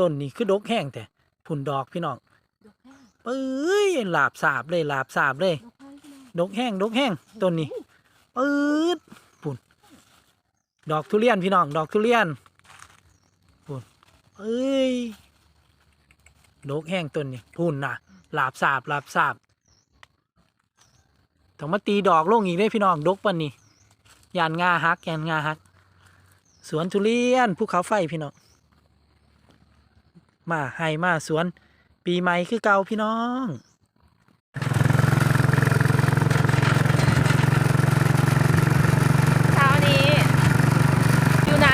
ต้นนี่คือดกแห้งแต่ผุนดอกพี่น้องดอกแห้งเอ้ยหลาบสาบเลยหลาบสาบเลยดอกแห้งพี่น้องดกแห้งดกแห้งต้นนี้ปื๊ดปุ่นดอกทุเรียนพี่น้อง ดอกทุเรียนปุ่นเอ้ยดกแห้งต้นนี้พุ่นน่ะหลาบสาบหลาบสาบต้องมาตีดอกลงอีกได้พี่น้องดกปันนี้ยานงาฮักยานงาฮัก สวนทุเรียนภูเขาไฟพี่น้อง มาให้มาสวน ปีใหม่คือเก่าพี่น้อง เช้านี้ อยู่ไหน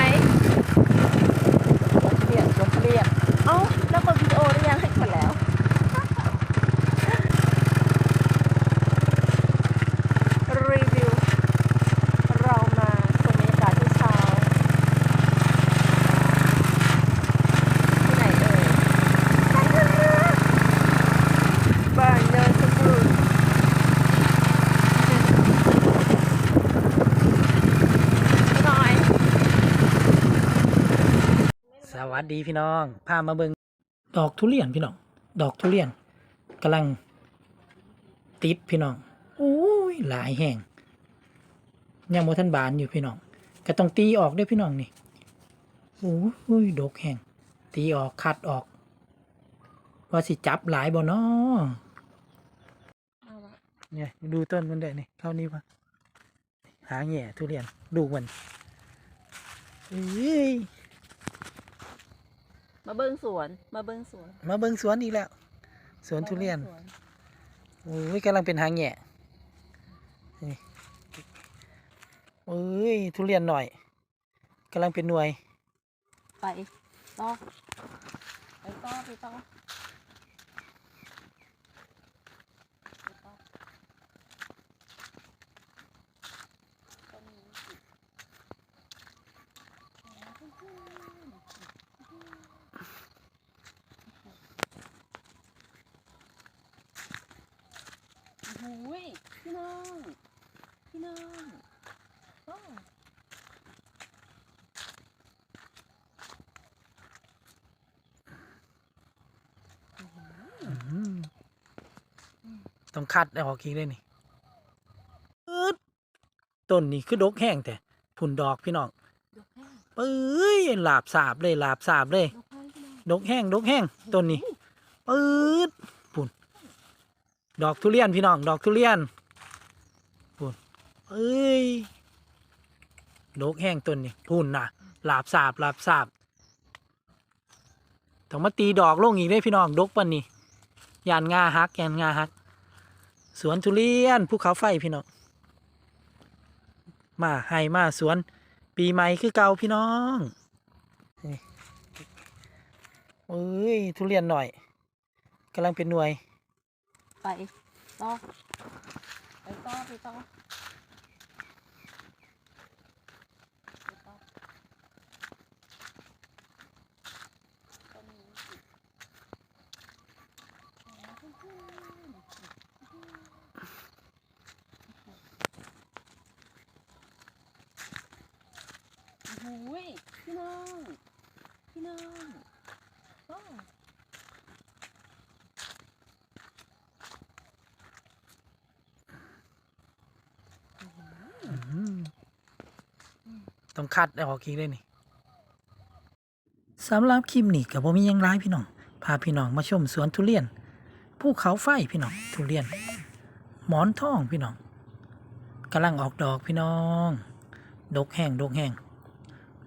เรียนสวนทุเรียน เอ้าแล้วกดวิดีโอหรือยังให้กดแล้ว รีวิว เรามาชมบรรยากาศที่เช้า ที่ไหนเอ่ยบ้านเนินสมุทรหน่อย ส วัสดีพี่น้องพามาเบิงดอกทุเรียนพี่น้อง ดอกทุเรียนกำลัง ติดพี่น้องโอ้ยหลายแห่งยังโมทันบานอยู่พี่น้อง ก็ต้องตีออกด้วยพี่น้องนี่โอ้ยดกแห่ง ตีออกคัดออก ว่าสิจับหลายบ่นอเนี่ยดูต้นมันได้นี่เข้านี่ปะหาแง่ทุเรียนดูมันเอ้ย มาเบิ้งสวน มาเบิ้งสวนมาเบิงสวนอีกแล้ว สวนทุเรียน มาบิ่งสวโอ้ยกำลังเป็นหางแง่นี่โอ้ยทุเรียนหน่อยกำลังเป็นหน่วย ไปต่อไปต่อไปต่อไปต่อต้นนี้สิโอ้โหยพี่น้อง พี่น้องโอ้อืมต้องคัดออกอีกเลยนี่ปึ๊ดต้นนี่คือดกแห้งแต่ผุนดอกพี่น้องดอกแห้งเอ้ยหลาบสาบเลยหลาบสาบเลยดอกแห้งพี่น้องดกแห้งดกแห้งต้นนี้ปื๊ดปุ่น ดอกทุเรียนพี่น้อง ดอกทุเรียนปุ่นเอ้ยดกแห้งต้นนี้พุ่นน่ะหลาบสาบหลาบสาบต้องมาตีดอกลงอีกได้พี่น้องดกปันนี้ยานงาฮักยานงาฮัก สวนทุเรียนภูเขาไฟพี่น้อง มาให้มาสวน ปีใหม่คือเก่าพี่น้องเอ้ยทุเรียนหน่อยกำลังเป็นหน่วย ไปต่อไปต่อไปต่อไปต่อต้นนี้สิโอ้ยพี่น้อง พี่น้องโอ้ อืม ต้องคัดออกอีกเลยนี่สำหรับคลิปนี้กับผมมียังร้ายพี่น้อง พาพี่น้องมาชมสวนทุเรียน ภูเขาไฟพี่น้อง ทุเรียน หมอนทองพี่น้องกำลังออกดอกพี่น้อง ดกแห้งดกแห้ง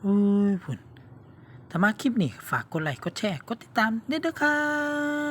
อุ้ยพุ่นถ้ามาคลิปนี้ฝากกดไลค์กดแชร์กดติดตามด้วยเด้อครับ